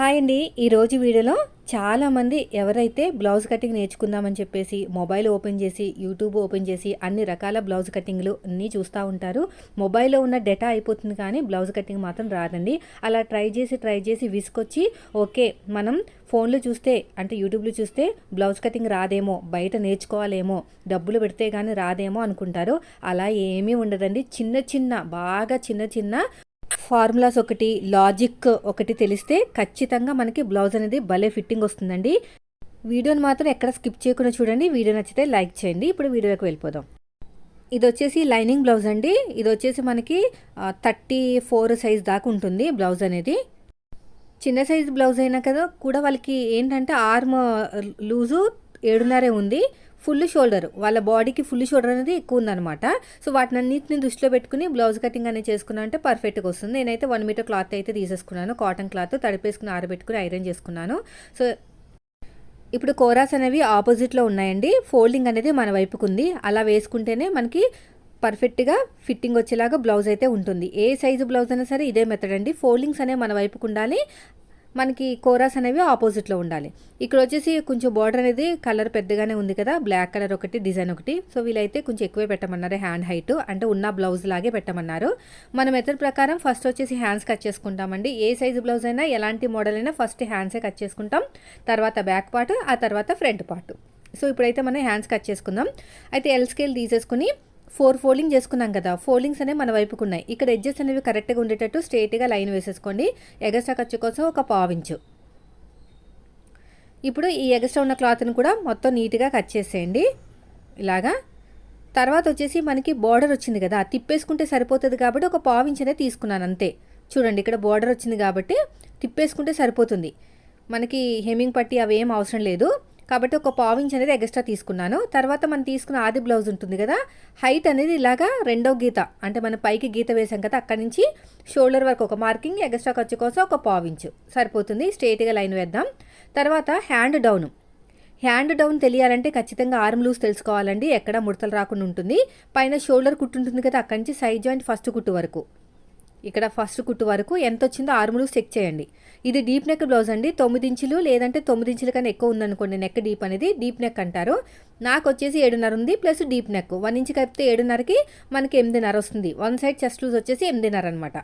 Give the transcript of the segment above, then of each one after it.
Hi అండి. ఈరోజు వీడియోలో చాలామంది ఎవరైతే బ్లౌజ్ కటింగ్ నేర్చుకుందామని చెప్పేసి మొబైల్ ఓపెన్ చేసి యూట్యూబ్ ఓపెన్ చేసి అన్ని రకాల బ్లౌజ్ కటింగ్లు అన్నీ చూస్తూ ఉంటారు. మొబైల్లో ఉన్న డేటా అయిపోతుంది కానీ బ్లౌజ్ కటింగ్ మాత్రం రాదండి. అలా ట్రై చేసి ట్రై చేసి విసుకొచ్చి ఓకే మనం ఫోన్లో చూస్తే అంటే యూట్యూబ్లో చూస్తే బ్లౌజ్ కటింగ్ రాదేమో బయట నేర్చుకోవాలేమో డబ్బులు పెడితే కానీ రాదేమో అనుకుంటారు. అలా ఏమీ ఉండదండి. చిన్న చిన్న బాగా చిన్న చిన్న ఫార్ములాస్ ఒకటి లాజిక్ ఒకటి తెలిస్తే ఖచ్చితంగా మనకి బ్లౌజ్ అనేది భలే ఫిట్టింగ్ వస్తుందండి. వీడియోని మాత్రం ఎక్కడ స్కిప్ చేయకుండా చూడండి. వీడియో నచ్చితే లైక్ చేయండి. ఇప్పుడు వీడియోకి వెళ్ళిపోదాం. ఇది వచ్చేసి లైనింగ్ బ్లౌజ్ అండి. ఇది వచ్చేసి మనకి థర్టీ ఫోర్ సైజ్ దాకా ఉంటుంది బ్లౌజ్ అనేది. చిన్న సైజ్ బ్లౌజ్ అయినా కదా కూడా వాళ్ళకి ఏంటంటే ఆర్మ్ లూజు ఏడున్నరే ఉంది. Full shoulder. వాళ్ళ బాడీకి ఫుల్ షోల్డర్ అనేది ఎక్కువ ఉందన్నమాట. సో వాటిని అన్నింటిని దృష్టిలో పెట్టుకుని బ్లౌజ్ కటింగ్ అనేది చేసుకున్నా అంటే పర్ఫెక్ట్గా వస్తుంది. నేనైతే వన్ మీటర్ క్లాత్ అయితే తీసేసుకున్నాను. కాటన్ క్లాత్ తడిపేసుకుని ఆరబెట్టుకుని ఐరన్ చేసుకున్నాను. సో ఇప్పుడు కోరాస్ అనేవి ఆపోజిట్లో ఉన్నాయండి. ఫోల్డింగ్ అనేది మన వైపుకు ఉంది. అలా వేసుకుంటేనే మనకి పర్ఫెక్ట్గా ఫిట్టింగ్ వచ్చేలాగా బ్లౌజ్ అయితే ఉంటుంది. ఏ సైజు బ్లౌజ్ అయినా సరే ఇదే మెథడ్ అండి. ఫోల్డింగ్స్ అనేవి మన వైపుకు ఉండాలి. మనకి కోరాస్ అనేవి ఆపోజిట్లో ఉండాలి. ఇక్కడ వచ్చేసి కొంచెం బార్డర్ అనేది కలర్ పెద్దగానే ఉంది కదా బ్లాక్ కలర్ ఒకటి డిజైన్ ఒకటి. సో వీళ్ళైతే కొంచెం ఎక్కువే పెట్టమన్నారు హ్యాండ్ హైట్ అంటే ఉన్న బ్లౌజ్ లాగే పెట్టమన్నారు. మన మెథడ్ ప్రకారం ఫస్ట్ వచ్చేసి హ్యాండ్స్ కట్ చేసుకుంటామండి. ఏ సైజు బ్లౌజ్ అయినా ఎలాంటి మోడల్ అయినా ఫస్ట్ హ్యాండ్సే కట్ చేసుకుంటాం. తర్వాత బ్యాక్ పార్ట్ ఆ తర్వాత ఫ్రంట్ పార్ట్ సో ఇప్పుడైతే మనం హ్యాండ్స్ కట్ చేసుకుందాం. అయితే ఎల్ స్కేల్ తీసేసుకుని ఫోర్ ఫోల్డింగ్ చేసుకున్నాం కదా ఫోల్డింగ్స్ అనేవి మన వైపుకు ఉన్నాయి. ఇక్కడ ఎడ్జెస్ అనేవి కరెక్ట్గా ఉండేటట్టు స్ట్రైట్గా లైన్ వేసేసుకోండి. ఎగస్ట్రా ఖర్చు కోసం ఒక పావించు ఇప్పుడు ఈ ఎగస్ట్రా ఉన్న క్లాత్ని కూడా మొత్తం నీట్గా కట్ చేసేయండి. ఇలాగా. తర్వాత వచ్చేసి మనకి బార్డర్ వచ్చింది కదా తిప్పేసుకుంటే సరిపోతుంది కాబట్టి ఒక పావించ్ అనేది తీసుకున్నాను అంతే. చూడండి ఇక్కడ బార్డర్ వచ్చింది కాబట్టి తిప్పేసుకుంటే సరిపోతుంది. మనకి హెమ్మింగ్ పట్టి అవి ఏం అవసరం లేదు. కాబట్టి ఒక పావించ్ అనేది ఎక్స్ట్రా తీసుకున్నాను. తర్వాత మనం తీసుకున్న ఆది బ్లౌజ్ ఉంటుంది కదా హైట్ అనేది ఇలాగా రెండో గీత అంటే మనం పైకి గీత వేసాం కదా అక్కడి నుంచి షోల్డర్ వరకు ఒక మార్కింగ్ ఎక్స్ట్రా ఖర్చు కోసం ఒక పావించ్ సరిపోతుంది స్ట్రేట్గా లైన్ వేద్దాం. తర్వాత హ్యాండ్ డౌన్ హ్యాండ్ డౌన్ తెలియాలంటే ఖచ్చితంగా ఆర్మ్ లూజ్ తెలుసుకోవాలండి ఎక్కడ ముడతలు రాకుండా ఉంటుంది. పైన షోల్డర్ కుట్టు ఉంటుంది కదా అక్కడి నుంచి సైడ్ జాయింట్ ఫస్ట్ కుట్టు వరకు. ఇక్కడ ఫస్ట్ కుట్టు వరకు ఎంత వచ్చిందో ఆర్ములు చెక్ చేయండి. ఇది డీప్ నెక్ బ్లౌజ్ అండి. తొమ్మిది ఇంచులు లేదంటే తొమ్మిది ఇంచుల కన్నా ఎక్కువ ఉందనుకోండి నెక్ డీప్ అనేది. డీప్ నెక్ అంటారు. నాకు వచ్చేసి ఏడున్నర ఉంది plus deep neck. One inch కలిపితే ఏడున్నరకి మనకి ఎనిమిదిన్నర వస్తుంది. వన్ సైడ్ చెస్ట్ లూజ్ వచ్చేసి ఎనిమిదిన్నర అనమాట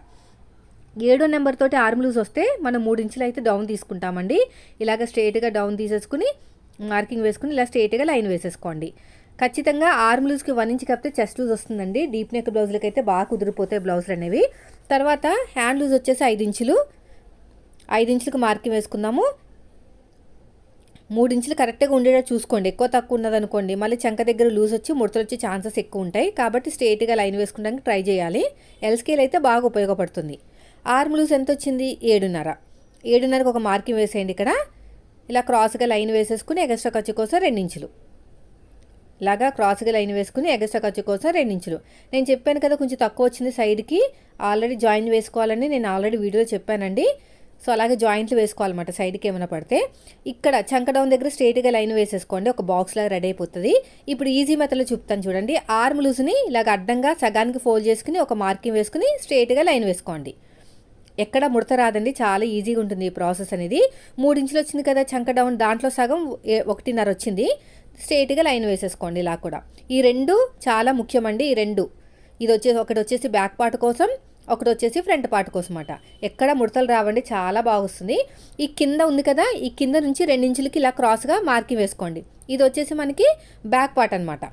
ఏడో నెంబర్ తోటి ఆర్మ్ లూజ్ వస్తే మనం మూడు ఇంచులు అయితే డౌన్ తీసుకుంటామండి. ఇలాగ స్ట్రైట్గా డౌన్ తీసేసుకుని మార్కింగ్ వేసుకుని ఇలా స్ట్రైట్గా లైన్ వేసేసుకోండి. ఖచ్చితంగా ఆర్మ్ లూజ్కి వన్ ఇంచ్ కప్పితే చెస్ట్ లూజ్ వస్తుందండి. డీప్ నెక్ బ్లౌజులకి అయితే బాగా కుదిరిపోతాయి బ్లౌజులు అనేవి. తర్వాత హ్యాండ్ లూజ్ వచ్చేసి ఐదు ఇంచులు. ఐదు ఇంచులకు మార్కింగ్ వేసుకుందాము. మూడు ఇంచులు కరెక్ట్గా ఉండేటట్టు చూసుకోండి. ఎక్కువ తక్కువ ఉన్నదనుకోండి మళ్ళీ చంక దగ్గర లూజ్ వచ్చి ముడతలు వచ్చే ఛాన్సెస్ ఎక్కువ ఉంటాయి. కాబట్టి స్ట్రేట్గా లైన్ వేసుకోవడానికి ట్రై చేయాలి. ఎల్ స్కేల్ అయితే బాగా ఉపయోగపడుతుంది. ఆర్మ్ లూజ్ ఎంత వచ్చింది? ఏడున్నర. ఏడున్నరకు ఒక మార్కింగ్ వేసేయండి ఇక్కడ. ఇలా క్రాస్గా లైన్ వేసేసుకుని ఎగస్ట్రా ఖర్చు కోసం రెండించులు ఇలాగా క్రాస్గా లైన్ వేసుకుని ఎగస్ట్రా ఖర్చు కోసం రెండించులు. నేను చెప్పాను కదా కొంచెం తక్కువ వచ్చింది సైడ్కి ఆల్రెడీ జాయిన్ వేసుకోవాలని నేను ఆల్రెడీ వీడియోలో చెప్పానండి. సో అలాగే జాయింట్లు వేసుకోవాలన్నమాట సైడ్కి ఏమైనా పడితే. ఇక్కడ చంక డౌన్ దగ్గర స్ట్రైట్గా లైన్ వేసేసుకోండి ఒక బాక్స్ లాగా రెడీ అయిపోతుంది. ఇప్పుడు ఈజీ మెథడ్లో చూపుతాను చూడండి. ఆర్మ్ లూజ్ని ఇలాగ అడ్డంగా సగానికి ఫోల్డ్ చేసుకుని ఒక మార్కింగ్ వేసుకుని స్ట్రైట్గా లైన్ వేసుకోండి. ఎక్కడ ముడత రాదండి చాలా ఈజీగా ఉంటుంది ఈ ప్రాసెస్ అనేది. మూడించులు వచ్చింది కదా చంక డౌన్ దాంట్లో సగం ఒకటిన్నర వచ్చింది. స్ట్రైట్గా లైన్ వేసేసుకోండి ఇలా కూడా. ఈ రెండు చాలా ముఖ్యమండి ఈ రెండు. ఇది వచ్చేసి ఒకటి వచ్చేసి బ్యాక్ పార్ట్ కోసం ఒకటి వచ్చేసి ఫ్రంట్ పార్ట్ కోసం అట. ఎక్కడ ముడతలు రావండి చాలా బాగుస్తుంది ఈ కింద ఉంది కదా ఈ కింద నుంచి రెండించులకి ఇలా క్రాస్గా మార్కింగ్ వేసుకోండి. ఇది వచ్చేసి మనకి బ్యాక్ పార్ట్ అనమాట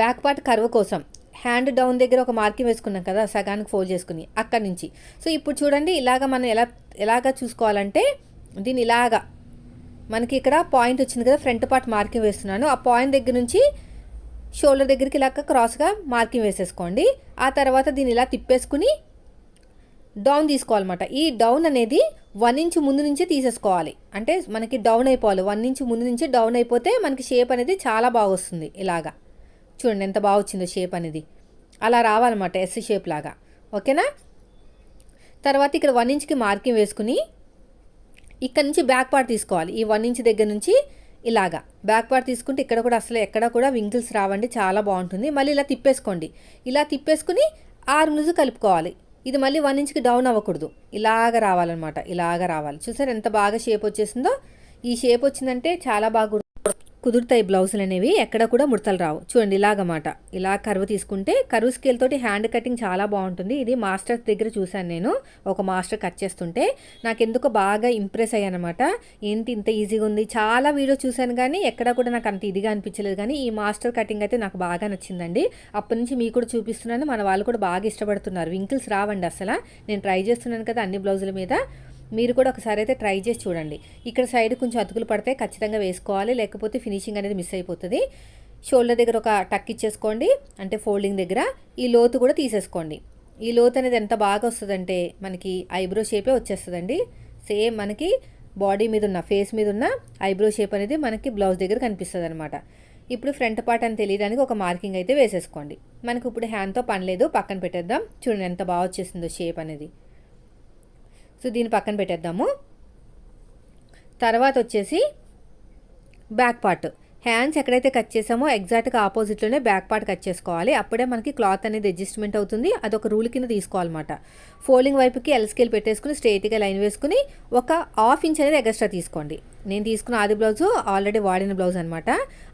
బ్యాక్ పార్ట్ కర్వ్ కోసం. హ్యాండ్ డౌన్ దగ్గర ఒక మార్కింగ్ వేసుకున్నాం కదా సగానికి ఫోల్డ్ చేసుకుని అక్కడి నుంచి. సో ఇప్పుడు చూడండి ఇలాగ మనం ఎలా ఎలాగ చూసుకోవాలంటే దీన్ని ఇలాగా. మనకి ఇక్కడ పాయింట్ వచ్చింది కదా ఫ్రంట్ పార్ట్ మార్కింగ్ వేస్తున్నాను. ఆ పాయింట్ దగ్గర నుంచి షోల్డర్ దగ్గరికి ఇలాగ క్రాస్గా మార్కింగ్ వేసేసుకోండి. ఆ తర్వాత దీన్ని ఇలా తిప్పేసుకుని డౌన్ తీసుకోవాలన్నమాట. ఈ డౌన్ అనేది వన్ ఇంచ్ ముందు నుంచే తీసేసుకోవాలి. అంటే మనకి డౌన్ అయిపోవాలి. వన్ ఇంచ్ ముందు నుంచి డౌన్ అయిపోతే మనకి షేప్ అనేది చాలా బాగా వస్తుంది ఇలాగా. చూడండి ఎంత బాగా వచ్చిందో షేప్ అనేది. అలా రావాలన్నమాట ఎస్ షేప్ లాగా. ఓకేనా? తర్వాత ఇక్కడ వన్ ఇంచ్కి మార్కింగ్ వేసుకుని ఇక్కడ నుంచి బ్యాక్ పార్ట్ తీసుకోవాలి. ఈ వన్ ఇంచ్ దగ్గర నుంచి ఇలాగా. బ్యాక్ పార్ట్ తీసుకుంటే ఇక్కడ కూడా అసలు ఎక్కడ కూడా వింకిల్స్ రావండి చాలా బాగుంటుంది. మళ్ళీ ఇలా తిప్పేసుకోండి. ఇలా తిప్పేసుకుని ఆరు లూజ్ కలుపుకోవాలి. ఇది మళ్ళీ వన్ ఇంచ్కి డౌన్ అవ్వకూడదు. ఇలాగ రావాలన్నమాట. ఇలాగ రావాలి. చూసారు ఎంత బాగా షేప్ వచ్చేసిందో? ఈ షేప్ వచ్చిందంటే చాలా బాగా కుదురుతాయి బ్లౌజులు అనేవి ఎక్కడ కూడా ముడతలు రావు. చూడండి ఇలాగమాట. ఇలా కరువు తీసుకుంటే కరువు స్కేల్ తోటి హ్యాండ్ కటింగ్ చాలా బాగుంటుంది. ఇది మాస్టర్ దగ్గర చూశాను నేను. ఒక మాస్టర్ కట్ చేస్తుంటే నాకు ఎందుకో బాగా ఇంప్రెస్ అయ్యానమాట. ఏంటి ఇంత ఈజీగా ఉంది? చాలా వీడియో చూశాను కానీ ఎక్కడ కూడా నాకు అంత ఇదిగా అనిపించలేదు కానీ ఈ మాస్టర్ కటింగ్ అయితే నాకు బాగా నచ్చిందండి. అప్పటి నుంచి మీకు కూడా చూపిస్తున్నాను. మన వాళ్ళు కూడా బాగా ఇష్టపడుతున్నారు. వింకిల్స్ రావండి అసలు. నేను ట్రై చేస్తున్నాను కదా అన్ని బ్లౌజుల మీద. మీరు కూడా ఒకసారి అయితే ట్రై చేసి చూడండి. ఇక్కడ సైడ్ కొంచెం అతుకులు పడితే ఖచ్చితంగా వేసుకోవాలి లేకపోతే ఫినిషింగ్ అనేది మిస్ అయిపోతుంది. షోల్డర్ దగ్గర ఒక టక్ ఇచ్చేసుకోండి అంటే ఫోల్డింగ్ దగ్గర. ఈ లోతు కూడా తీసేసుకోండి. ఈ లోతు అనేది ఎంత బాగా వస్తుందంటే మనకి ఐబ్రో షేపే వచ్చేస్తుందండి. సేమ్ మనకి బాడీ మీద ఉన్న ఫేస్ మీద ఉన్న ఐబ్రో షేప్ అనేది మనకి బ్లౌజ్ దగ్గర కనిపిస్తుంది అనమాట ఇప్పుడు ఫ్రంట్ పార్ట్ అని తెలియడానికి ఒక మార్కింగ్ అయితే వేసేసుకోండి. మనకి ఇప్పుడు హ్యాండ్తో పని లేదు పక్కన పెట్టేద్దాం. చూడండి ఎంత బాగా వచ్చేసిందో షేప్ అనేది. సో దీన్ని పక్కన పెట్టేద్దాము. తర్వాత వచ్చేసి బ్యాక్ పార్ట్ హ్యాండ్స్ ఎక్కడైతే కట్ చేసామో ఎగ్జాక్ట్గా ఆపోజిట్లోనే బ్యాక్ పార్ట్ కట్ చేసుకోవాలి. అప్పుడే మనకి క్లాత్ అనేది అడ్జస్ట్మెంట్ అవుతుంది. అదొక రూల్ కింద తీసుకోవాలన్నమాట. ఫోల్డింగ్ వైపుకి ఎల్ స్కేల్ పెట్టేసుకుని స్ట్రైట్గా లైన్ వేసుకుని ఒక హాఫ్ ఇంచ్ అనేది ఎగస్ట్రా తీసుకోండి. నేను తీసుకున్న ఆది బ్లౌజు ఆల్రెడీ వాడిన బ్లౌజ్ అనమాట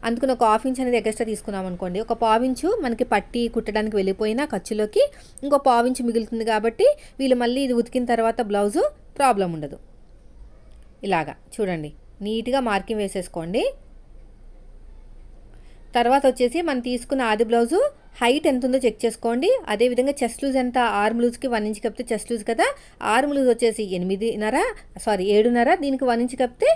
అందుకని ఒక హాఫ్ ఇంచ్ అనేది ఎగస్ట్రా తీసుకున్నాం అనుకోండి ఒక పావించు మనకి పట్టి కుట్టడానికి వెళ్ళిపోయిన ఖర్చులోకి ఇంకో పావించు మిగులుతుంది కాబట్టి వీళ్ళు మళ్ళీ ఇది ఉతికిన తర్వాత బ్లౌజు ప్రాబ్లం ఉండదు. ఇలాగా చూడండి. నీట్గా మార్కింగ్ వేసేసుకోండి. తర్వాత వచ్చేసి మనం తీసుకున్న ఆది బ్లౌజు హైట్ ఎంత ఉందో చెక్ చేసుకోండి. అదేవిధంగా చెస్ట్ లూజ్ ఎంత? ఆర్మ్ లూజ్కి వన్ ఇంచ్ కప్పితే చెస్ట్ లూజ్ కదా. ఆర్మ్ లూజ్ వచ్చేసి ఎనిమిదిన్నర సారీ ఏడున్నర దీనికి వన్ ఇంచ్ కప్పితే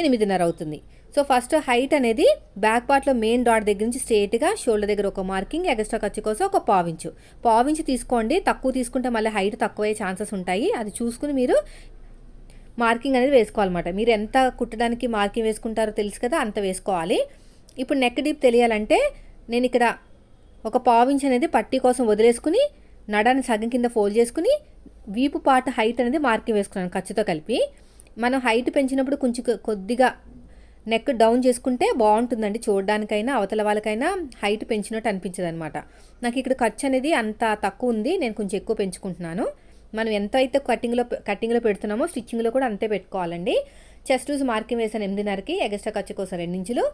ఎనిమిదిన్నర అవుతుంది. సో ఫస్ట్ హైట్ అనేది బ్యాక్ పార్ట్లో మెయిన్ డాట్ దగ్గర నుంచి స్ట్రేట్గా షోల్డర్ దగ్గర ఒక మార్కింగ్ ఎక్స్ట్రా ఖర్చు కోసం ఒక పావించు పావించు తీసుకోండి. తక్కువ తీసుకుంటే మళ్ళీ హైట్ తక్కువ అయ్యే ఛాన్సెస్ ఉంటాయి. అది చూసుకుని మీరు మార్కింగ్ అనేది వేసుకోవాలన్నమాట. మీరు ఎంత కుట్టడానికి మార్కింగ్ వేసుకుంటారో తెలుసు కదా అంత వేసుకోవాలి. ఇప్పుడు నెక్ డీప్ తెలియాలంటే నేను ఇక్కడ ఒక పావించ్ అనేది పట్టీ కోసం వదిలేసుకుని నడాన్ని సగం కింద ఫోల్డ్ చేసుకుని వీపు పార్ట్ హైట్ అనేది మార్కింగ్ వేసుకున్నాను ఖర్చుతో కలిపి. మనం హైట్ పెంచినప్పుడు కొంచెం కొద్దిగా నెక్ డౌన్ చేసుకుంటే బాగుంటుందండి. చూడడానికైనా అవతల వాళ్ళకైనా హైట్ పెంచినట్టు అనిపించదు అనమాట నాకు ఇక్కడ ఖర్చు అనేది అంత తక్కువ ఉంది. నేను కొంచెం ఎక్కువ పెంచుకుంటున్నాను. మనం ఎంత అయితే కటింగ్లో కటింగ్లో పెడుతున్నామో స్టిచ్చింగ్లో కూడా అంతే పెట్టుకోవాలండి. చెస్ట్ లూజ్ మార్కింగ్ వేసాను ఎనిమిదిన్నరకి ఎగస్ట్రా ఖర్చు కోసం రెండించులు.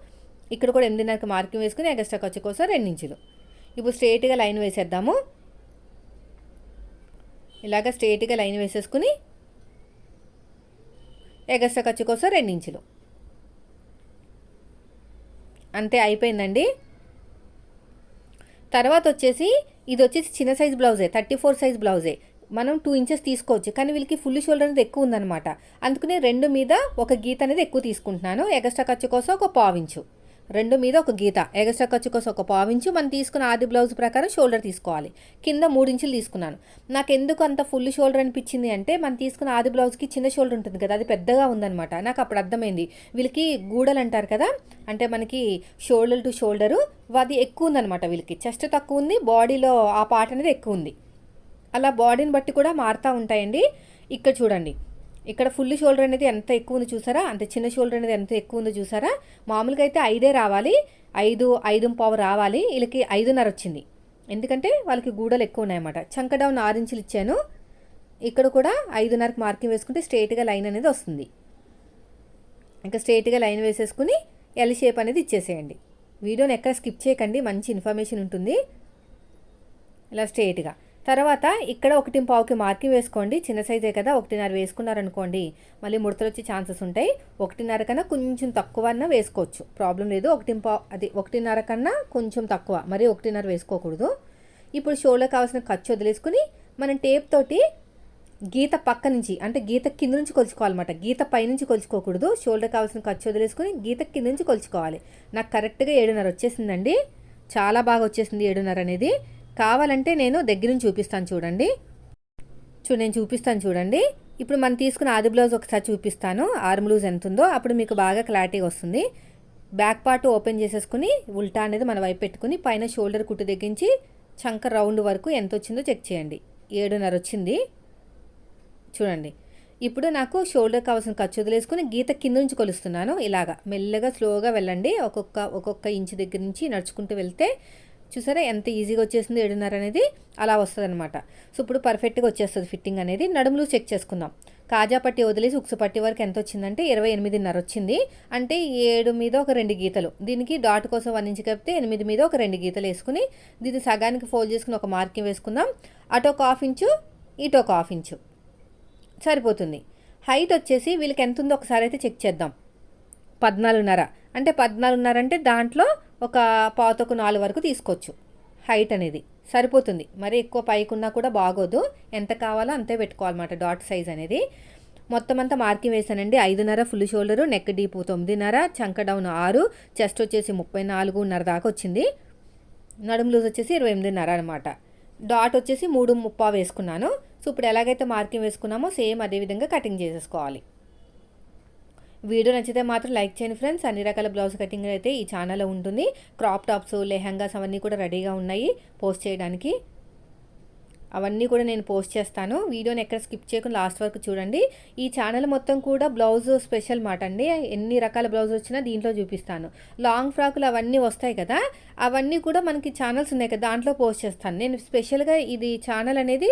ఇక్కడ కూడా ఎనిమిదిన్నరకి మార్కింగ్ వేసుకుని ఎగస్ట్రా ఖర్చు కోసం రెండించులు. ఇప్పుడు స్ట్రేట్గా లైన్ వేసేద్దాము. ఇలాగ స్ట్రేట్గా లైన్ వేసేసుకుని ఎగస్ట్రా ఖర్చు కోసం రెండించులు. అంతే అయిపోయిందండి. తర్వాత వచ్చేసి ఇది వచ్చేసి చిన్న సైజ్ బ్లౌజే థర్టీ ఫోర్ సైజ్ బ్లౌజే. మనం టూ ఇంచెస్ తీసుకోవచ్చు కానీ వీళ్ళకి ఫుల్ షోల్డర్ అనేది ఎక్కువ ఉందన్నమాట. అందుకని రెండు మీద ఒక గీత అనేది ఎక్కువ తీసుకుంటున్నాను. ఎగస్ట్రా ఖర్చు కోసం ఒక పావించు రెండు మీద ఒక గీత. ఎగస్ట్రా ఖర్చు కోసం ఒక పావించు మనం తీసుకున్న ఆది బ్లౌజ్ ప్రకారం షోల్డర్ తీసుకోవాలి. కింద మూడించులు తీసుకున్నాను. నాకు ఎందుకు అంత ఫుల్ షోల్డర్ అనిపించింది అంటే మనం తీసుకున్న ఆది బ్లౌజ్కి చిన్న షోల్డర్ ఉంటుంది కదా అది పెద్దగా ఉందనమాట నాకు అప్పుడు అర్థమైంది. వీళ్ళకి గూడలు అంటారు కదా అంటే మనకి షోల్డర్ టు షోల్డరు అది ఎక్కువ ఉందన్నమాట వీళ్ళకి. చెస్ట్ తక్కువ ఉంది బాడీలో ఆ పార్ట్ అనేది ఎక్కువ ఉంది. అలా బాడీని బట్టి కూడా మారుతూ ఉంటాయండి. ఇక్కడ చూడండి. ఇక్కడ ఫుల్ షోల్డర్ అనేది ఎంత ఎక్కువ ఉంది చూసారా? అంత చిన్న షోల్డర్ అనేది ఎంత ఎక్కువ ఉందో చూసారా? మామూలుగా అయితే ఐదే రావాలి. ఐదు ఐదు పావు రావాలి. వీళ్ళకి ఐదున్నర వచ్చింది. ఎందుకంటే వాళ్ళకి గూడలు ఎక్కువ ఉన్నాయన్నమాట. చంక డౌన్ ఆరు ఇంచులు ఇచ్చాను. ఇక్కడ కూడా ఐదున్నరకు మార్కింగ్ వేసుకుంటే స్ట్రైట్గా లైన్ అనేది వస్తుంది. ఇంకా స్ట్రైట్గా లైన్ వేసేసుకుని ఎల్ షేప్ అనేది ఇచ్చేసేయండి. వీడియోని ఎక్కడ స్కిప్ చేయకండి. మంచి ఇన్ఫర్మేషన్ ఉంటుంది. ఇలా స్ట్రైట్గా తర్వాత ఇక్కడ ఒకటి పావుకి మార్కింగ్ వేసుకోండి. చిన్న సైజే కదా ఒకటిన్నర వేసుకున్నారనుకోండి. మళ్ళీ ముడతలు వచ్చే ఛాన్సెస్ ఉంటాయి. ఒకటిన్నర కన్నా కొంచెం తక్కువ అన్నా వేసుకోవచ్చు. ప్రాబ్లం లేదు. ఒకటి పావు అది ఒకటిన్నర కన్నా కొంచెం తక్కువ. మరి ఒకటిన్నర వేసుకోకూడదు. ఇప్పుడు షోల్డర్ కావాల్సిన ఖర్చు వదిలేసుకుని మనం టేప్ తోటి గీత పక్క నుంచి అంటే గీత కింద నుంచి కొలుచుకోవాలన్నమాట. గీత పై నుంచి కొలుచుకోకూడదు. షోల్డర్ కావాల్సిన ఖర్చు వదిలేసుకుని గీత కింద నుంచి కొలుచుకోవాలి. నాకు కరెక్ట్గా ఏడున్నర వచ్చేసిందండి. చాలా బాగా వచ్చేసింది ఏడున్నర అనేది. కావాలంటే నేను దగ్గర నుంచి చూపిస్తాను చూడండి. చూ నేను చూపిస్తాను చూడండి. ఇప్పుడు మనం తీసుకున్న ఆది బ్లౌజ్ ఒకసారి చూపిస్తాను. ఆర్మ్ లూజ్ ఎంత ఉందో అప్పుడు మీకు బాగా క్లారిటీగా వస్తుంది. బ్యాక్ పార్ట్ ఓపెన్ చేసేసుకుని ఉల్టా అనేది మన వైపు పెట్టుకుని పైన షోల్డర్ కుట్టు తెగించి చంక రౌండ్ వరకు ఎంత వచ్చిందో చెక్ చేయండి. ఏడున్నర వచ్చింది. చూడండి. ఇప్పుడు నాకు షోల్డర్ కావాల్సిన ఖర్చు వదిలేసుకుని గీత కింద నుంచి కొలుస్తున్నాను. ఇలాగా మెల్లగా స్లోగా వెళ్ళండి. ఒక్కొక్క ఒక్కొక్క ఇంచు దగ్గర నుంచి నడుచుకుంటూ వెళ్తే చూసారా ఎంత ఈజీగా వచ్చేసింది ఏడున్నర అనేది అలా వస్తుంది అనమాట సో ఇప్పుడు పర్ఫెక్ట్గా వచ్చేస్తుంది ఫిట్టింగ్ అనేది. నడుములు చెక్ చేసుకుందాం. కాజా పట్టి వదిలేసి ఉక్సు పట్టి వరకు ఎంత వచ్చిందంటే ఇరవై ఎనిమిదిన్నర వచ్చింది. అంటే ఏడు మీద ఒక రెండు గీతలు. దీనికి డాట్ కోసం వన్ ఇంచ్ కలిపితే ఎనిమిది మీద ఒక రెండు గీతలు వేసుకుని దీన్ని సగానికి ఫోల్డ్ చేసుకుని ఒక మార్కింగ్ వేసుకుందాం. అటు ఒక హాఫ్ ఇంచు ఇటు ఒక హాఫ్ ఇంచు. సరిపోతుంది. హైట్ వచ్చేసి వీళ్ళకి ఎంత ఉందో ఒకసారి అయితే చెక్ చేద్దాం. పద్నాలుగున్నర. అంటే పద్నాలుగున్నర అంటే దాంట్లో ఒక పాతకు నాలుగు వరకు తీసుకోవచ్చు. హైట్ అనేది సరిపోతుంది. మరి ఎక్కువ పైకి ఉన్నా కూడా బాగోదు. ఎంత కావాలో అంతే పెట్టుకోవాలన్నమాట డాట్ సైజ్ అనేది. మొత్తం అంతా మార్కింగ్ వేసానండి. ఐదున్నర ఫుల్ షోల్డరు నెక్ డీపు తొమ్మిదిన్నర చంక డౌన్ ఆరు చెస్ట్ వచ్చేసి ముప్పై నాలుగున్నర దాకా వచ్చింది. నడుము లూజ్ వచ్చేసి ఇరవై ఎనిమిదిన్నర అనమాట డాట్ వచ్చేసి మూడు ముప్పా వేసుకున్నాను. సో ఇప్పుడు ఎలాగైతే మార్కింగ్ వేసుకున్నామో సేమ్ అదే విధంగా కటింగ్ చేసేసుకోవాలి. వీడియో నచ్చితే మాత్రం లైక్ చేయండి ఫ్రెండ్స్. అన్ని రకాల బ్లౌజ్ కటింగ్ అయితే ఈ ఛానల్లో ఉంటుంది. క్రాప్ టాప్స్ లెహంగాస్ అవన్నీ కూడా రెడీగా ఉన్నాయి. పోస్ట్ చేయడానికి అవన్నీ కూడా నేను పోస్ట్ చేస్తాను. వీడియోని ఎక్కడ స్కిప్ చేయకుండా లాస్ట్ వరకు చూడండి. ఈ ఛానల్ మొత్తం కూడా బ్లౌజ్ స్పెషల్ మాట అండి. ఎన్ని రకాల బ్లౌజ్ వచ్చినా దీంట్లో చూపిస్తాను. లాంగ్ ఫ్రాకులు అవన్నీ వస్తాయి కదా అవన్నీ కూడా మనకి ఛానల్స్ ఉన్నాయి కదా దాంట్లో పోస్ట్ చేస్తాను. నేను స్పెషల్గా ఇది ఛానల్ అనేది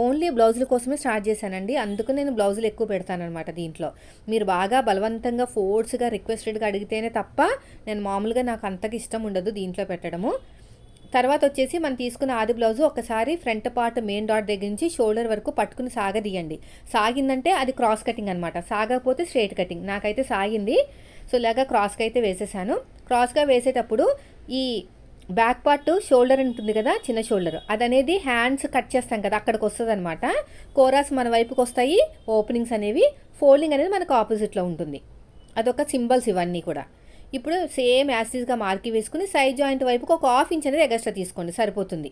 ఓన్లీ బ్లౌజుల కోసమే స్టార్ట్ చేశానండి. అందుకు నేను బ్లౌజులు ఎక్కువ పెడతాను అనమాట దీంట్లో. మీరు బాగా బలవంతంగా ఫోర్స్గా రిక్వెస్టెడ్గా అడిగితేనే తప్ప నేను మామూలుగా నాకు అంతకి ఇష్టం ఉండదు దీంట్లో పెట్టడము. తర్వాత వచ్చేసి మనం తీసుకున్న ఆది బ్లౌజ్ ఒకసారి ఫ్రంట్ పార్ట్ మెయిన్ డాట్ దగ్గర నుంచి షోల్డర్ వరకు పట్టుకుని సాగదీయండి. సాగిందంటే అది క్రాస్ కటింగ్ అనమాట సాగకపోతే స్ట్రేట్ కటింగ్. నాకైతే సాగింది. సో ఇలాగా క్రాస్గా అయితే వేసేసాను. క్రాస్గా వేసేటప్పుడు ఈ బ్యాక్ పార్ట్ షోల్డర్ ఉంటుంది కదా చిన్న షోల్డర్. అది అనేది హ్యాండ్స్ కట్ చేస్తాం కదా అక్కడికి వస్తుంది అనమాట కోరాస్ మన వైపుకి వస్తాయి. ఓపెనింగ్స్ అనేవి ఫోల్డింగ్ అనేది మనకు ఆపోజిట్లో ఉంటుంది. అదొక సింబల్స్ ఇవన్నీ కూడా. ఇప్పుడు సేమ్ యాసిడ్గా మార్కి వేసుకుని సైడ్ జాయింట్ వైపుకి ఒక హాఫ్ ఇంచ్ అనేది ఎగస్ట్రా తీసుకోండి సరిపోతుంది.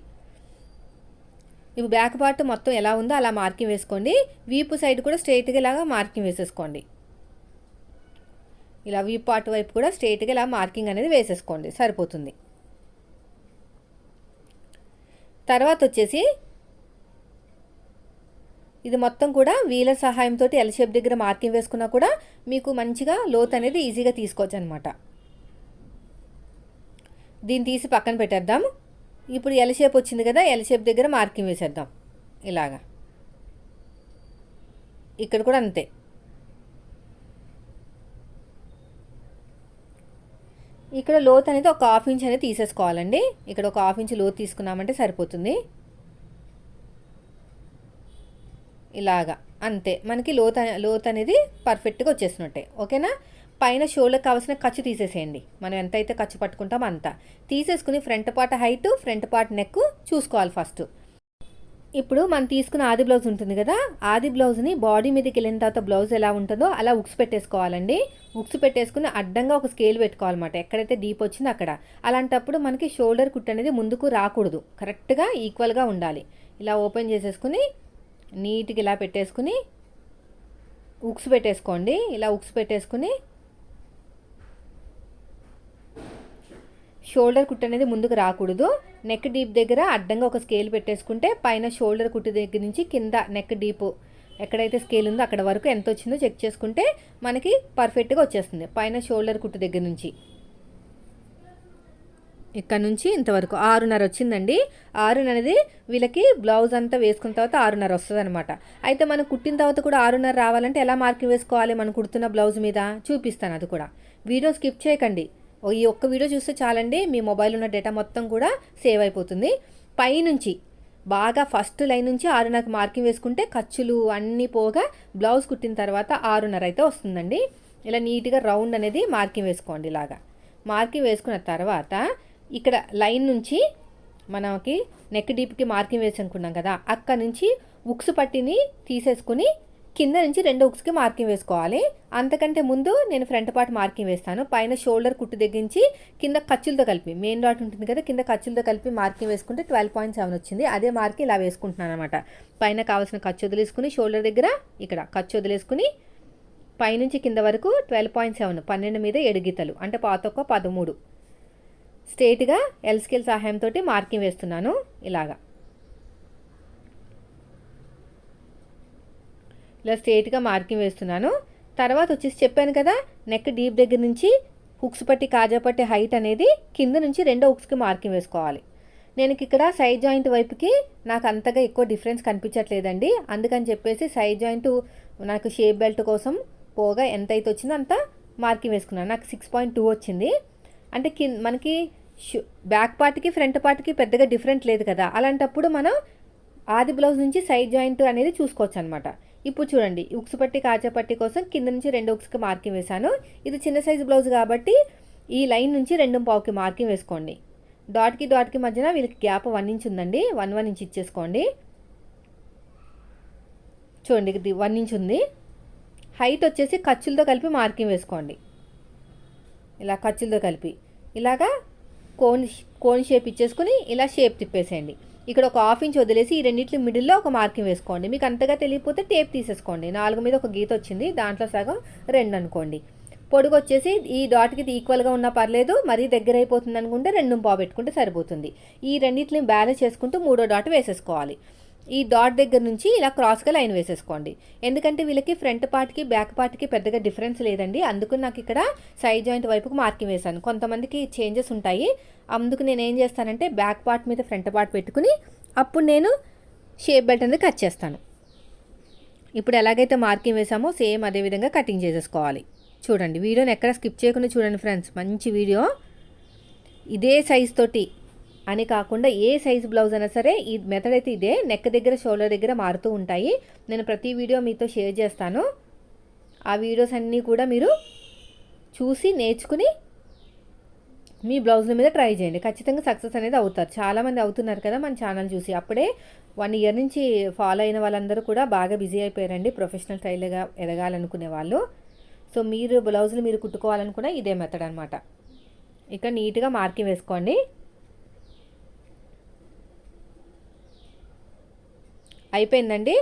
ఇప్పుడు బ్యాక్ పార్ట్ మొత్తం ఎలా ఉందో అలా మార్కింగ్ వేసుకోండి. వీపు సైడ్ కూడా స్ట్రైట్గా ఇలాగా మార్కింగ్ వేసేసుకోండి. ఇలా వీపు పార్ట్ వైపు కూడా స్ట్రైట్గా ఇలా మార్కింగ్ అనేది వేసేసుకోండి సరిపోతుంది. తర్వాత వచ్చేసి ఇది మొత్తం కూడా వీలర్ సహాయంతో ఎల్ షేప్ దగ్గర మార్కింగ్ వేసుకున్నా కూడా మీకు మంచిగా లోత్ అనేది ఈజీగా తీసుకోవచ్చు అనమాట దీన్ని తీసి పక్కన పెట్టేద్దాం. ఇప్పుడు ఎల్ షేప్ వచ్చింది కదా ఎల్ షేప్ దగ్గర మార్కింగ్ వేసేద్దాం. ఇలాగా. ఇక్కడ కూడా అంతే. ఇక్కడ లోత్ అనేది ఒక హాఫ్ ఇంచ్ అనేది తీసేసుకోవాలండి. ఇక్కడ ఒక హాఫ్ ఇంచ్ లోత్ తీసుకున్నామంటే సరిపోతుంది. ఇలాగా. అంతే. మనకి లోత్ లోత్ అనేది పర్ఫెక్ట్గా వచ్చేసినట్టే. ఓకేనా? పైన షోలకు కావాల్సిన ఖర్చు తీసేసేయండి. మనం ఎంతైతే ఖర్చు పట్టుకుంటామో అంత. తీసేసుకుని front part height front part neck చూసుకోవాలి ఫస్ట్. ఇప్పుడు మనం తీసుకున్న ఆది బ్లౌజ్ ఉంటుంది కదా ఆది బ్లౌజ్ని బాడీ మీదకి వెళ్ళిన తర్వాత బ్లౌజ్ ఎలా ఉంటుందో అలా ఉక్స్ పెట్టేసుకోవాలండి. ఉక్స్ పెట్టేసుకుని అడ్డంగా ఒక స్కేల్ పెట్టుకోవాలన్నమాట. ఎక్కడైతే డీప్ వచ్చిందో అక్కడ. అలాంటప్పుడు మనకి షోల్డర్ కుట్ అనేది ముందుకు రాకూడదు. కరెక్ట్గా ఈక్వల్గా ఉండాలి. ఇలా ఓపెన్ చేసేసుకుని నీట్గా ఇలా పెట్టేసుకుని ఉక్స్ పెట్టేసుకోండి. ఇలా ఉక్స్ పెట్టేసుకుని షోల్డర్ కుట్టు అనేది ముందుకు రాకూడదు. నెక్ డీప్ దగ్గర అడ్డంగా ఒక స్కేల్ పెట్టేసుకుంటే పైన షోల్డర్ కుట్టు దగ్గర నుంచి కింద నెక్ డీప్ ఎక్కడైతే స్కేల్ ఉందో అక్కడ వరకు ఎంత వచ్చిందో చెక్ చేసుకుంటే మనకి పర్ఫెక్ట్గా వచ్చేస్తుంది. పైన షోల్డర్ కుట్టు దగ్గర నుంచి. ఇక్కడ నుంచి ఇంతవరకు ఆరున్నర వచ్చిందండి. ఆరున్నర అనేది వీళ్ళకి బ్లౌజ్ అంతా వేసుకున్న తర్వాత ఆరున్నర వస్తుంది అనమాట అయితే మనం కుట్టిన తర్వాత కూడా ఆరున్నర రావాలంటే ఎలా మార్కింగ్ వేసుకోవాలి మనం కుడుతున్న బ్లౌజ్ మీద? చూపిస్తాను అది కూడా. వీడియో స్కిప్ చేయకండి. ఈ ఒక్క వీడియో చూస్తే చాలండి మీ మొబైల్ ఉన్న డేటా మొత్తం కూడా సేవ్ అయిపోతుంది. పైనుంచి బాగా ఫస్ట్ లైన్ నుంచి ఆరున్నరకు మార్కింగ్ వేసుకుంటే ఖర్చులు అన్నీ పోగా బ్లౌజ్ కుట్టిన తర్వాత ఆరున్నర అయితే వస్తుందండి. ఇలా నీట్గా రౌండ్ అనేది మార్కింగ్ వేసుకోండి ఇలాగా. మార్కింగ్ వేసుకున్న తర్వాత ఇక్కడ లైన్ నుంచి మనకి నెక్ డీప్కి మార్కింగ్ వేసి అనుకున్నాం కదా అక్కడ నుంచి ఉక్స్ పట్టిని తీసేసుకుని కింద నుంచి రెండు ఉక్స్కి మార్కింగ్ వేసుకోవాలి. అంతకంటే ముందు నేను ఫ్రంట్ పార్ట్ మార్కింగ్ వేస్తాను. పైన షోల్డర్ కుట్టు దగ్గరించి కింద ఖర్చులతో కలిపి మెయిన్ డాట్ ఉంటుంది కదా కింద ఖర్చులతో కలిపి మార్కింగ్ వేసుకుంటే ట్వెల్వ్ పాయింట్ సెవెన్ వచ్చింది. అదే మార్కింగ్ ఇలా వేసుకుంటున్నాను అనమాట పైన కావాల్సిన ఖర్చు వదిలేసుకుని షోల్డర్ దగ్గర ఇక్కడ ఖర్చు వదిలేసుకుని పైనుంచి కింద వరకు ట్వెల్వ్ పాయింట్ సెవెన్ పన్నెండు మీద ఎడుగితలు అంటే అంటే పాతొక్క పదమూడు. స్ట్రేట్గా ఎల్ స్కేల్ సహాయంతో మార్కింగ్ వేస్తున్నాను ఇలాగా. ఇలా స్ట్రేట్గా మార్కింగ్ వేస్తున్నాను. తర్వాత వచ్చేసి చెప్పాను కదా నెక్ డీప్ దగ్గర నుంచి హుక్స్ పట్టి కాజా పట్టి హైట్ అనేది కింద నుంచి రెండో హుక్స్కి మార్కింగ్ వేసుకోవాలి. నేను ఇక్కడ సైడ్ జాయింట్ వైపుకి నాకు అంతగా ఎక్కువ డిఫరెన్స్ కనిపించట్లేదండి. అందుకని చెప్పేసి సైడ్ జాయింట్ నాకు షేప్ బెల్ట్ కోసం పోగా ఎంత అయితే వచ్చిందో అంత మార్కింగ్ వేసుకున్నాను. నాకు సిక్స్ పాయింట్ టూ వచ్చింది. అంటే కింద మనకి బ్యాక్ పార్ట్కి ఫ్రంట్ పార్ట్కి పెద్దగా డిఫరెంట్ లేదు కదా. అలాంటప్పుడు మనం ఆది బ్లౌజ్ నుంచి సైడ్ జాయింట్ అనేది చూసుకోవచ్చు అనమాట ఇప్పుడు చూడండి ఉక్స్ పట్టి కాచా పట్టి కోసం కింద నుంచి రెండు ఉక్స్కి మార్కింగ్ వేశాను. ఇది చిన్న సైజు బ్లౌజ్ కాబట్టి ఈ లైన్ నుంచి రెండు పావుకి మార్కింగ్ వేసుకోండి. డాట్కి డాట్కి మధ్యన వీళ్ళకి గ్యాప్ వన్ ఇంచ్ ఉందండి వన్ వన్ ఇంచ్ ఇచ్చేసుకోండి. చూడండి ఇది వన్ ఇంచ్ ఉంది. హైట్ వచ్చేసి ఖర్చులతో కలిపి మార్కింగ్ వేసుకోండి. ఇలా ఖర్చులతో కలిపి. ఇలాగా కోన్ కోన్ షేప్ ఇచ్చేసుకుని ఇలా షేప్ తిప్పేసేయండి. ఇక్కడ ఒక హాఫ్ ఇంచ్ వదిలేసి ఈ రెండింటి మిడిల్లో ఒక మార్కింగ్ వేసుకోండి. మీకు అంతగా తెలియకపోతే టేప్ తీసేసుకోండి. నాలుగు మీద ఒక గీత వచ్చింది. దాంట్లో సగం రెండు అనుకోండి. పొడుగు వచ్చేసి ఈ డాట్కి ఈక్వల్గా ఉన్నా పర్లేదు. మరీ దగ్గర అయిపోతుంది అనుకుంటే రెండు పావు పెట్టుకుంటే సరిపోతుంది. ఈ రెండింటిని బ్యాలెన్స్ చేసుకుంటూ మూడో డాట్ వేసేసుకోవాలి. ఈ డాట్ దగ్గర నుంచి ఇలా క్రాస్గా లైన్ వేసేసుకోండి. ఎందుకంటే వీళ్ళకి ఫ్రంట్ పార్ట్కి బ్యాక్ పార్ట్కి పెద్దగా డిఫరెన్స్ లేదండి. అందుకు నాకు ఇక్కడ సైడ్ జాయింట్ వైపుకు మార్కింగ్ వేశాను. కొంతమందికి చేంజెస్ ఉంటాయి. అందుకు నేను ఏం చేస్తానంటే బ్యాక్ పార్ట్ మీద ఫ్రంట్ పార్ట్ పెట్టుకుని అప్పుడు నేను షేప్ బెల్ట్ అనేది కట్ చేస్తాను. ఇప్పుడు ఎలాగైతే మార్కింగ్ వేసామో సేమ్ అదే విధంగా కటింగ్ చేసేసుకోవాలి. చూడండి వీడియోని ఎక్కడ స్కిప్ చేయకుండా చూడండి ఫ్రెండ్స్. మంచి వీడియో. ఇదే సైజ్ తోటి అని కాకుండా ఏ సైజ్ బ్లౌజ్ అయినా సరే ఈ మెథడ్ అయితే ఇదే. నెక్ దగ్గర షోల్డర్ దగ్గర మారుతూ ఉంటాయి. నేను ప్రతి వీడియో మీతో షేర్ చేస్తాను. ఆ వీడియోస్ అన్నీ కూడా మీరు చూసి నేర్చుకుని మీ బ్లౌజ్ల మీద ట్రై చేయండి. ఖచ్చితంగా సక్సెస్ అనేది అవుతారు. చాలామంది అవుతున్నారు కదా మన ఛానల్ చూసి. అప్పుడే వన్ ఇయర్ నుంచి ఫాలో అయిన వాళ్ళందరూ కూడా బాగా బిజీ అయిపోయారండి. ప్రొఫెషనల్ స్టైల్గా ఎదగాలనుకునే వాళ్ళు. సో మీరు బ్లౌజులు మీరు కుట్టుకోవాలనుకున్న ఇదే మెథడ్ అనమాట ఇక్కడ నీట్గా మార్కింగ్ వేసుకోండి. అయిపోయిందండి.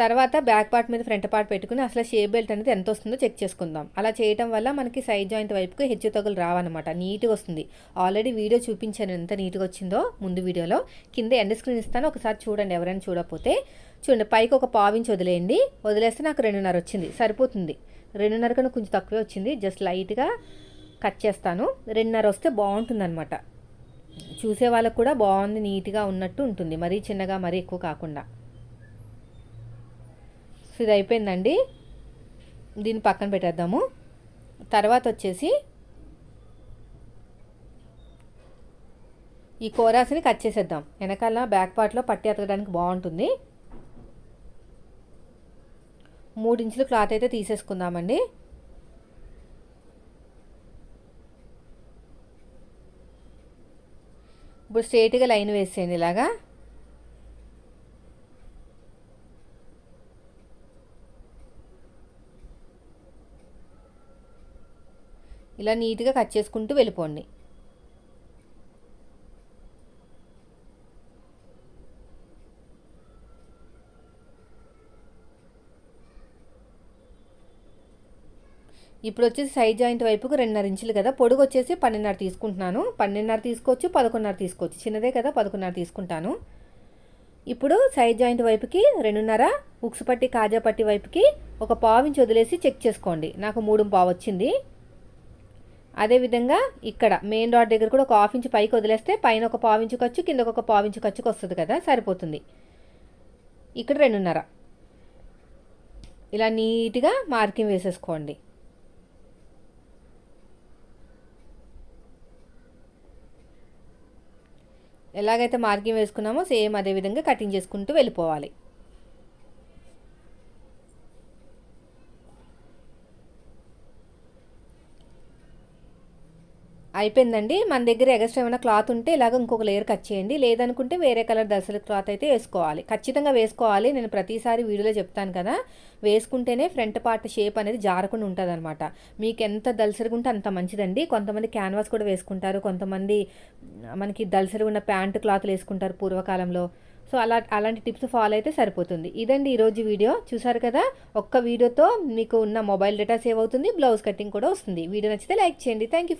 తర్వాత బ్యాక్ పార్ట్ మీద ఫ్రంట్ పార్ట్ పెట్టుకుని అసలు షేప్ బెల్ట్ అనేది ఎంత వస్తుందో చెక్ చేసుకుందాం. అలా చేయటం వల్ల మనకి సైడ్ జాయింట్ వైపుకి హెచ్చు తగులు రావన్నమాట. నీట్గా వస్తుంది. ఆల్రెడీ వీడియో చూపించాను ఎంత నీట్గా వచ్చిందో ముందు వీడియోలో. కింద ఎండ్ స్క్రీన్ ఇస్తాను. ఒకసారి చూడండి ఎవరైనా చూడకపోతే. చూడండి పైకి ఒక పావించి వదిలేయండి. వదిలేస్తే నాకు రెండున్నర వచ్చింది. సరిపోతుంది. రెండున్నర కన్నా కొంచెం తక్కువే వచ్చింది. జస్ట్ లైట్గా కట్ చేస్తాను. రెండున్నర వస్తే బాగుంటుంది అనమాట చూసే వాళ్ళకు కూడా బాగుంది నీట్గా ఉన్నట్టు ఉంటుంది. మరీ చిన్నగా మరీ ఎక్కువ కాకుండా. ఇది అయిపోయిందండి దీన్ని పక్కన పెట్టేద్దాము. తర్వాత వచ్చేసి ఈ కోరాస్ని కట్ చేసేద్దాం. వెనకాల బ్యాక్ పార్ట్లో పట్టి అతకడానికి బాగుంటుంది. మూడు ఇంచులు క్లాత్ అయితే తీసేసుకుందామండి. ఇప్పుడు స్ట్రేట్గా లైన్ వేసేయండి ఇలాగా. ఇలా నీట్గా కట్ చేసుకుంటూ వెళ్ళిపోండి. ఇప్పుడు వచ్చేసి సైడ్ జాయింట్ వైపుకు రెండున్నర ఇంచులు కదా. పొడుగు వచ్చేసి పన్నెండున్నర తీసుకుంటున్నాను. పన్నెండున్నర తీసుకోవచ్చు పదకొండున్నర తీసుకోవచ్చు. చిన్నదే కదా పదకొండున్నర తీసుకుంటాను. ఇప్పుడు సైడ్ జాయింట్ వైపుకి రెండున్నర ఉక్సుపట్టి పట్టి కాజా పట్టి వైపుకి ఒక పావు ఇంచు వదిలేసి చెక్ చేసుకోండి. నాకు మూడు పావు వచ్చింది. అదేవిధంగా ఇక్కడ మెయిన్ డాట్ దగ్గర కూడా ఒక హాఫ్ ఇంచు పైకి వదిలేస్తే పైన ఒక పావించు ఖర్చు కింద ఒక పావు ఇంచు ఖర్చుకు వస్తుంది కదా సరిపోతుంది. ఇక్కడ రెండున్నర. ఇలా నీట్గా మార్కింగ్ వేసేసుకోండి. ఎలాగైతే మార్కింగ్ వేసుకున్నామో సేమ్ అదే విధంగా కటింగ్ చేసుకుంటూ వెళ్ళిపోవాలి. అయిపోయిందండి. మన దగ్గర ఎగస్ట్రా ఏమైనా క్లాత్ ఉంటే ఇలాగ ఇంకొక లేయర్ కట్ చేయండి. లేదనుకుంటే వేరే కలర్ దసల క్లాత్ అయితే వేసుకోవాలి. ఖచ్చితంగా వేసుకోవాలి. నేను ప్రతిసారి వీడియోలో చెప్తాను కదా వేసుకుంటేనే ఫ్రంట్ పార్ట్ షేప్ అనేది జారకుండా ఉంటుంది అనమాట మీకు ఎంత దలసరిగా ఉంటే అంత మంచిదండి. కొంతమంది క్యాన్వాస్ కూడా వేసుకుంటారు. కొంతమంది మనకి దలసరిగా ఉన్న ప్యాంటు క్లాత్లు వేసుకుంటారు పూర్వకాలంలో. సో అలా అలాంటి టిప్స్ ఫాలో అయితే సరిపోతుంది. ఇదండి ఈరోజు వీడియో. చూసారు కదా ఒక్క వీడియోతో మీకు ఉన్న మొబైల్ డేటా సేవ్ అవుతుంది. బ్లౌజ్ కటింగ్ కూడా వస్తుంది. వీడియో నచ్చితే లైక్ చేయండి. Thank you